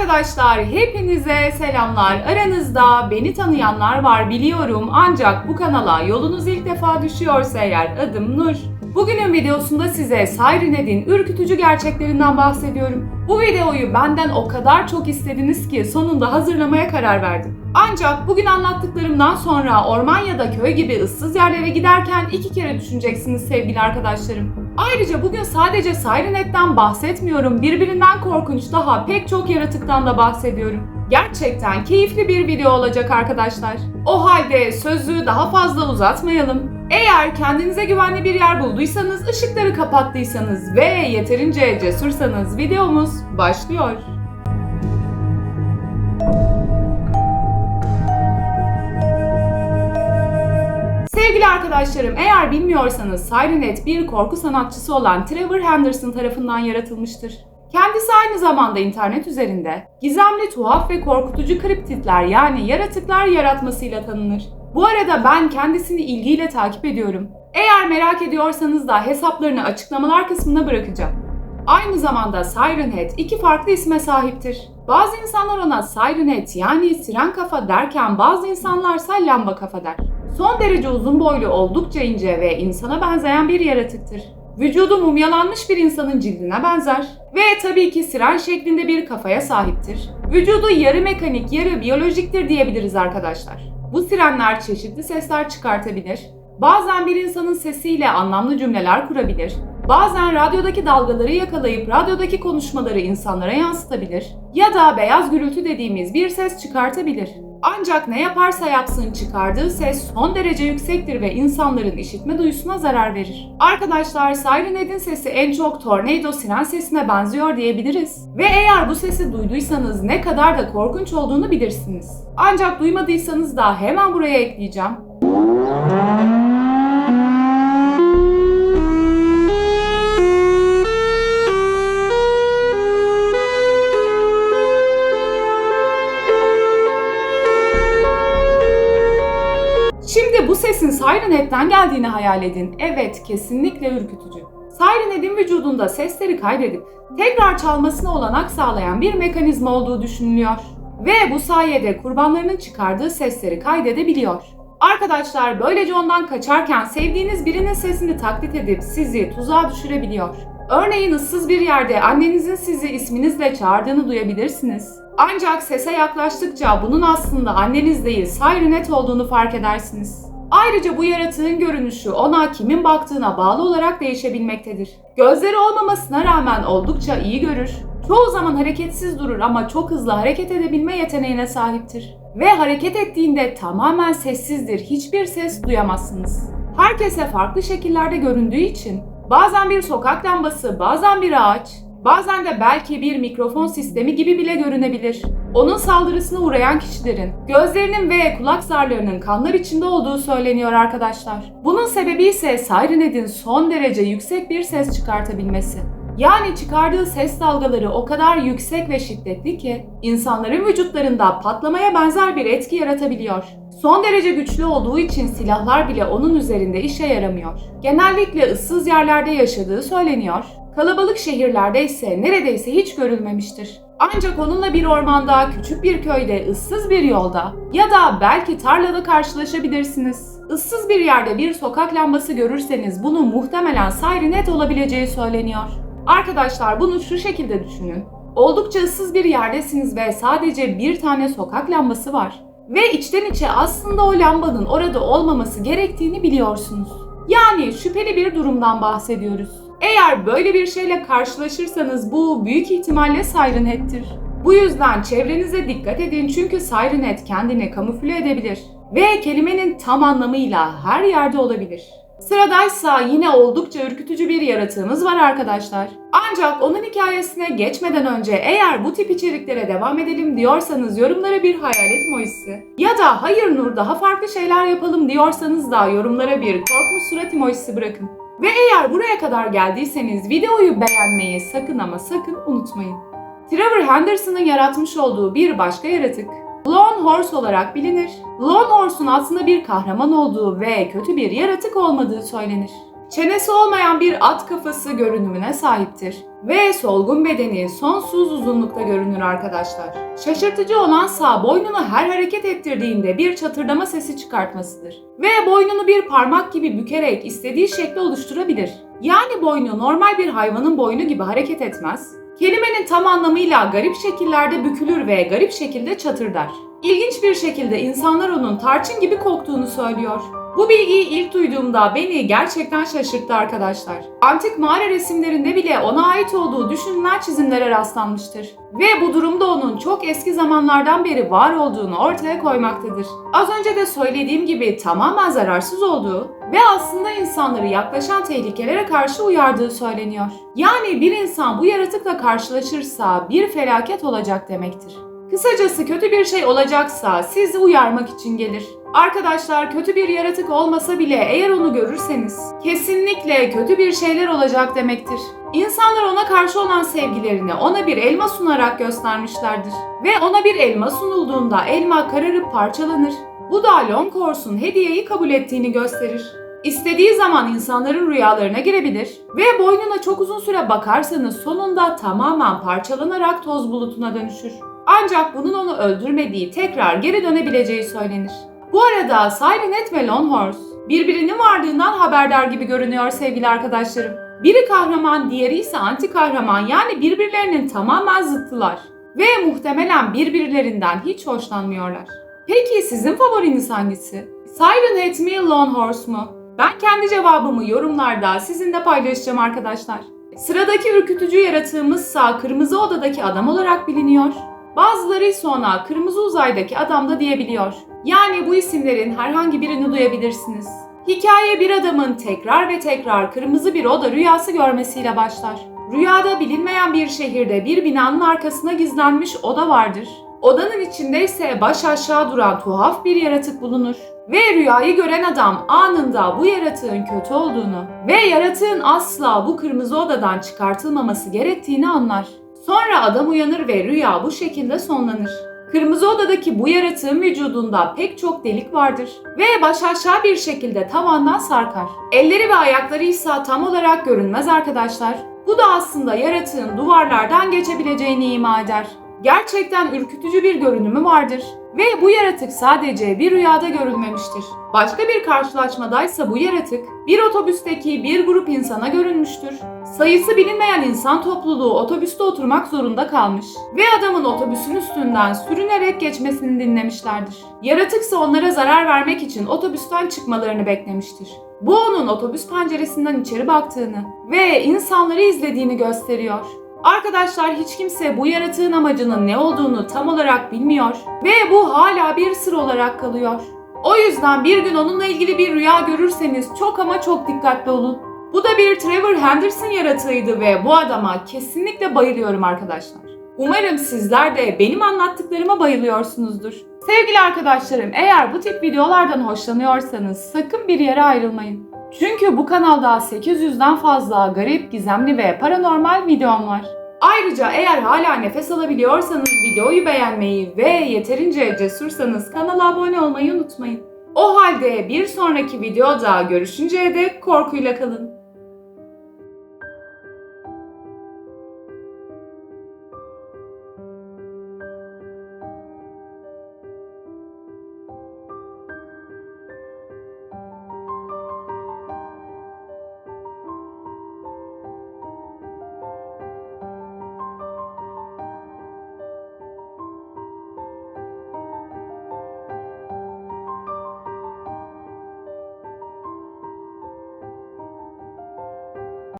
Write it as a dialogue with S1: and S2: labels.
S1: Arkadaşlar hepinize selamlar. Aranızda beni tanıyanlar var biliyorum ancak bu kanala yolunuz ilk defa düşüyorsa eğer adım Nur. Bugünün videosunda size Sirenet'in ürkütücü gerçeklerinden bahsediyorum. Bu videoyu benden o kadar çok istediniz ki sonunda hazırlamaya karar verdim. Ancak bugün anlattıklarımdan sonra orman ya da köy gibi ıssız yerlere giderken iki kere düşüneceksiniz sevgili arkadaşlarım. Ayrıca bugün sadece Sirenet'ten bahsetmiyorum. Birbirinden korkunç daha pek çok yaratıktan da bahsediyorum. Gerçekten keyifli bir video olacak arkadaşlar. O halde sözü daha fazla uzatmayalım. Eğer kendinize güvenli bir yer bulduysanız, ışıkları kapattıysanız ve yeterince cesursanız videomuz başlıyor. Sevgili arkadaşlarım, eğer bilmiyorsanız Sirenet bir korku sanatçısı olan Trevor Henderson tarafından yaratılmıştır. Kendisi aynı zamanda internet üzerinde gizemli, tuhaf ve korkutucu kriptitler yani yaratıklar yaratmasıyla tanınır. Bu arada ben kendisini ilgiyle takip ediyorum. Eğer merak ediyorsanız da hesaplarını açıklamalar kısmına bırakacağım. Aynı zamanda Sirenhead iki farklı isme sahiptir. Bazı insanlar ona Sirenhead yani siren kafa derken bazı insanlarsa lamba kafa der. Son derece uzun boylu, oldukça ince ve insana benzeyen bir yaratıktır. Vücudu mumyalanmış bir insanın cildine benzer ve tabii ki siren şeklinde bir kafaya sahiptir. Vücudu yarı mekanik, yarı biyolojiktir diyebiliriz arkadaşlar. Bu sirenler çeşitli sesler çıkartabilir. Bazen bir insanın sesiyle anlamlı cümleler kurabilir. Bazen radyodaki dalgaları yakalayıp radyodaki konuşmaları insanlara yansıtabilir. Ya da beyaz gürültü dediğimiz bir ses çıkartabilir. Ancak ne yaparsa yapsın çıkardığı ses son derece yüksektir ve insanların işitme duyusuna zarar verir. Arkadaşlar Sirenet'in sesi en çok tornado siren sesine benziyor diyebiliriz. Ve eğer bu sesi duyduysanız ne kadar da korkunç olduğunu bilirsiniz. Ancak duymadıysanız da hemen buraya ekleyeceğim. Bu sesin Sirenhead'den geldiğini hayal edin. Evet, kesinlikle ürkütücü. Sirenhead'in vücudunda sesleri kaydedip tekrar çalmasına olanak sağlayan bir mekanizma olduğu düşünülüyor. Ve bu sayede kurbanlarının çıkardığı sesleri kaydedebiliyor. Arkadaşlar böylece ondan kaçarken sevdiğiniz birinin sesini taklit edip sizi tuzağa düşürebiliyor. Örneğin ıssız bir yerde annenizin sizi isminizle çağırdığını duyabilirsiniz. Ancak sese yaklaştıkça bunun aslında anneniz değil Sirenet olduğunu fark edersiniz. Ayrıca bu yaratığın görünüşü ona kimin baktığına bağlı olarak değişebilmektedir. Gözleri olmamasına rağmen oldukça iyi görür. Çoğu zaman hareketsiz durur ama çok hızlı hareket edebilme yeteneğine sahiptir. Ve hareket ettiğinde tamamen sessizdir. Hiçbir ses duyamazsınız. Herkese farklı şekillerde göründüğü için bazen bir sokak lambası, bazen bir ağaç, Bazen de belki bir mikrofon sistemi gibi bile görünebilir. Onun saldırısına uğrayan kişilerin gözlerinin ve kulak zarlarının kanlar içinde olduğu söyleniyor arkadaşlar. Bunun sebebi ise Sirenet'in son derece yüksek bir ses çıkartabilmesi. Yani çıkardığı ses dalgaları o kadar yüksek ve şiddetli ki insanların vücutlarında patlamaya benzer bir etki yaratabiliyor. Son derece güçlü olduğu için silahlar bile onun üzerinde işe yaramıyor. Genellikle ıssız yerlerde yaşadığı söyleniyor. Kalabalık şehirlerde ise neredeyse hiç görülmemiştir. Ancak onunla bir ormanda, küçük bir köyde, ıssız bir yolda ya da belki tarlada karşılaşabilirsiniz. Issız bir yerde bir sokak lambası görürseniz bunun muhtemelen Sirenet olabileceği söyleniyor. Arkadaşlar bunu şu şekilde düşünün. Oldukça ıssız bir yerdesiniz ve sadece bir tane sokak lambası var. Ve içten içe aslında o lambanın orada olmaması gerektiğini biliyorsunuz. Yani şüpheli bir durumdan bahsediyoruz. Eğer böyle bir şeyle karşılaşırsanız bu büyük ihtimalle Sirenhead'tir. Bu yüzden çevrenize dikkat edin çünkü Sirenhead kendini kamufle edebilir. Ve kelimenin tam anlamıyla her yerde olabilir. Sıradaysa yine oldukça ürkütücü bir yaratığımız var arkadaşlar. Ancak onun hikayesine geçmeden önce eğer bu tip içeriklere devam edelim diyorsanız yorumlara bir hayalet emojisi ya da hayır Nur daha farklı şeyler yapalım diyorsanız da yorumlara bir korkmuş surat emojisi bırakın. Ve eğer buraya kadar geldiyseniz videoyu beğenmeyi sakın ama sakın unutmayın. Trevor Henderson'ın yaratmış olduğu bir başka yaratık Lone Horse olarak bilinir. Lone Horse'un aslında bir kahraman olduğu ve kötü bir yaratık olmadığı söylenir. Çenesi olmayan bir at kafası görünümüne sahiptir ve solgun bedeni sonsuz uzunlukta görünür arkadaşlar. Şaşırtıcı olansa boynunu her hareket ettirdiğinde bir çatırdama sesi çıkartmasıdır. Ve boynunu bir parmak gibi bükerek istediği şekli oluşturabilir. Yani boynu normal bir hayvanın boynu gibi hareket etmez. Kelimenin tam anlamıyla garip şekillerde bükülür ve garip şekilde çatırdar. İlginç bir şekilde insanlar onun tarçın gibi koktuğunu söylüyor. Bu bilgiyi ilk duyduğumda beni gerçekten şaşırttı arkadaşlar. Antik mağara resimlerinde bile ona ait olduğu düşünülen çizimlere rastlanmıştır. Ve bu durumda onun çok eski zamanlardan beri var olduğunu ortaya koymaktadır. Az önce de söylediğim gibi tamamen zararsız olduğu ve aslında insanları yaklaşan tehlikelere karşı uyardığı söyleniyor. Yani bir insan bu yaratıkla karşılaşırsa bir felaket olacak demektir. Kısacası kötü bir şey olacaksa sizi uyarmak için gelir. Arkadaşlar kötü bir yaratık olmasa bile eğer onu görürseniz kesinlikle kötü bir şeyler olacak demektir. İnsanlar ona karşı olan sevgilerini ona bir elma sunarak göstermişlerdir. Ve ona bir elma sunulduğunda elma kararıp parçalanır. Bu da Longhorse'un hediyeyi kabul ettiğini gösterir. İstediği zaman insanların rüyalarına girebilir ve boynuna çok uzun süre bakarsanız sonunda tamamen parçalanarak toz bulutuna dönüşür. Ancak bunun onu öldürmediği, tekrar geri dönebileceği söylenir. Bu arada Sirenet ve Longhorse birbirinin varlığından haberdar gibi görünüyor sevgili arkadaşlarım. Biri kahraman, diğeri ise anti kahraman yani birbirlerinin tamamen zıttılar. Ve muhtemelen birbirlerinden hiç hoşlanmıyorlar. Peki sizin favoriniz hangisi? Sirenet mi, Longhorse mu? Ben kendi cevabımı yorumlarda sizinle paylaşacağım arkadaşlar. Sıradaki ürkütücü yaratığımızsa Kırmızı Oda'daki adam olarak biliniyor. Bazıları ise ona Kırmızı Uzay'daki adam da diyebiliyor. Yani bu isimlerin herhangi birini duyabilirsiniz. Hikaye bir adamın tekrar ve tekrar kırmızı bir oda rüyası görmesiyle başlar. Rüyada bilinmeyen bir şehirde bir binanın arkasına gizlenmiş oda vardır. Odanın içinde ise baş aşağı duran tuhaf bir yaratık bulunur. Ve rüyayı gören adam anında bu yaratığın kötü olduğunu ve yaratığın asla bu kırmızı odadan çıkartılmaması gerektiğini anlar. Sonra adam uyanır ve rüya bu şekilde sonlanır. Kırmızı odadaki bu yaratığın vücudunda pek çok delik vardır ve baş aşağı bir şekilde tavandan sarkar. Elleri ve ayakları ise tam olarak görünmez arkadaşlar. Bu da aslında yaratığın duvarlardan geçebileceğini ima eder. Gerçekten ürkütücü bir görünümü vardır ve bu yaratık sadece bir rüyada görülmemiştir. Başka bir karşılaşmadaysa bu yaratık bir otobüsteki bir grup insana görünmüştür. Sayısı bilinmeyen insan topluluğu otobüste oturmak zorunda kalmış ve adamın otobüsün üstünden sürünerek geçmesini dinlemişlerdir. Yaratıksa onlara zarar vermek için otobüsten çıkmalarını beklemiştir. Bu onun otobüs penceresinden içeri baktığını ve insanları izlediğini gösteriyor. Arkadaşlar hiç kimse bu yaratığın amacının ne olduğunu tam olarak bilmiyor ve bu hala bir sır olarak kalıyor. O yüzden bir gün onunla ilgili bir rüya görürseniz çok ama çok dikkatli olun. Bu da bir Trevor Henderson yaratığıydı ve bu adama kesinlikle bayılıyorum arkadaşlar. Umarım sizler de benim anlattıklarıma bayılıyorsunuzdur. Sevgili arkadaşlarım eğer bu tip videolardan hoşlanıyorsanız sakın bir yere ayrılmayın. Çünkü bu kanalda 800'den fazla garip, gizemli ve paranormal videom var. Ayrıca eğer hala nefes alabiliyorsanız videoyu beğenmeyi ve yeterince cesursanız kanala abone olmayı unutmayın. O halde bir sonraki videoda görüşünceye dek korkuyla kalın.